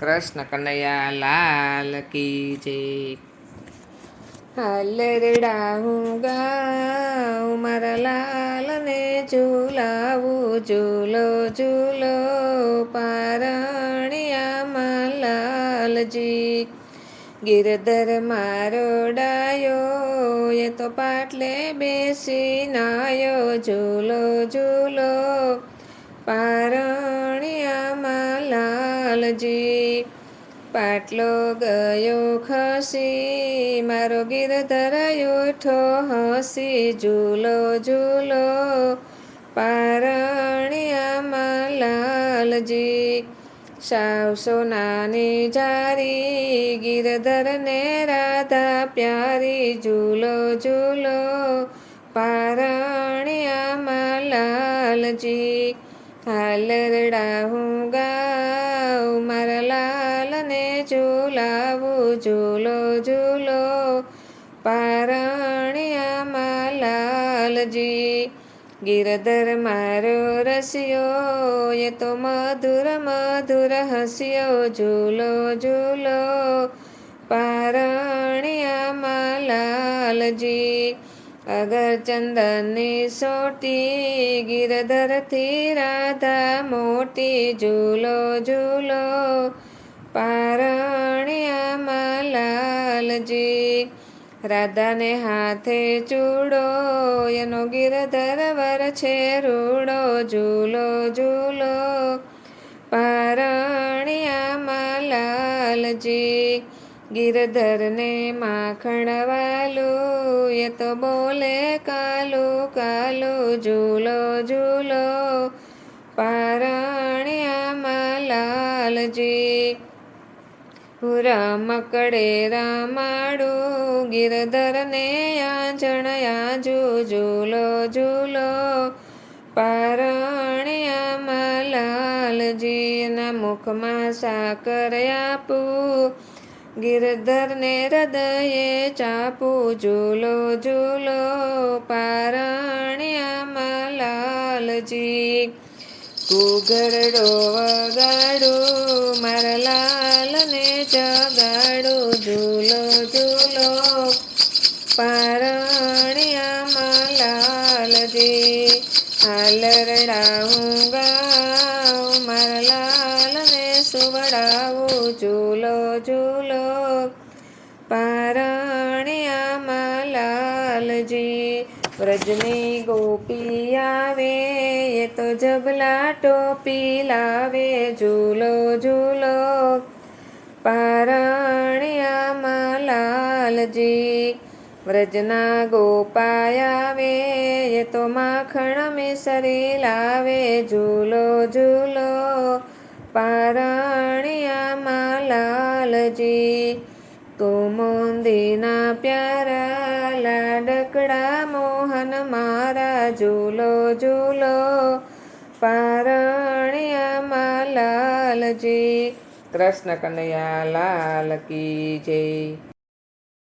કૃષ્ણ કનૈયા લાલ કી જય. હાલરડા હું ગાઉં, મારા લાલને ઝૂલાવું, ઝૂલો ઝૂલો, પારણિયામાં લાલજી. ગિરધર મારો ડાયો, એ તો પાટલે બેસી નાયો ઝૂલો ઝૂલો, પારણિયામાં લાલજી. પાટલો ગયો ખસી, મારો ગિરધર ઠો હસી, ઝૂલો ઝૂલો. પારણિયામાં લાલજી, સાવ સોનાની જારી ગિરધરને રાધા પ્યારી, ઝૂલો ઝૂલો. પારણિયામાં લાલજી, હાલરડા હું લાલને ઝૂલાવું ઝૂલો ઝૂલો. પારણિયામાં લાલજી, ગિરધર મારો રસિયો. એ તો મધુર મધુર હસ્યો, ઝૂલો ઝૂલો. પારણિયામાં લાલજી અગર ચંદનની સોટી, ગિરધરથી રાધા મોટી, ઝૂલો ઝૂલો. પારણિયામાં લાલજી રાધાને હાથે ચૂડો, એનો ગિરધર વર છે રૂડો, ઝૂલો ઝૂલો. પારણિયામાં લાલજી ગિરધરને માખણ વાલું એ તો બોલે કાલુ, કાલું, ઝૂલો ઝૂલો. પારણ્યામાં લાલજી રમકડે રમાડું ગિરધરને આંજણ જો ઝૂલો ઝૂલો પારણિયામાં લાલજીના મુખમાં સાકર આપું ગિરધરને હૃદયે ચાપું ઝૂલો ઝૂલો પારણિયામાં લાલજી કુગરડો વગાડું મારા લાલને જગાડો ઝૂલો ઝૂલો પારણિયામાં લાલજી હાલરડા હું ગાઉં મારા લાલને સુવડાવું ઝૂલો ઝૂલો પારણિયામાં લાલજી વ્રજની ગોપી આવે એ તો જબલા ટોપી લાવે, ઝૂલો ઝૂલો. પારણિયામાં લાલજી વ્રજના ગોપાય આવે, એ તો માખણ મિસરી લાવે, ઝૂલો ઝૂલો. પારણિયામાં લાલજી કુમુંદીના પ્યારા લાડકડા મોહન મારા ઝૂલો ઝૂલો. પારણિયામાં લાલજી કૃષ્ણ કનૈયા લાલ કી જય.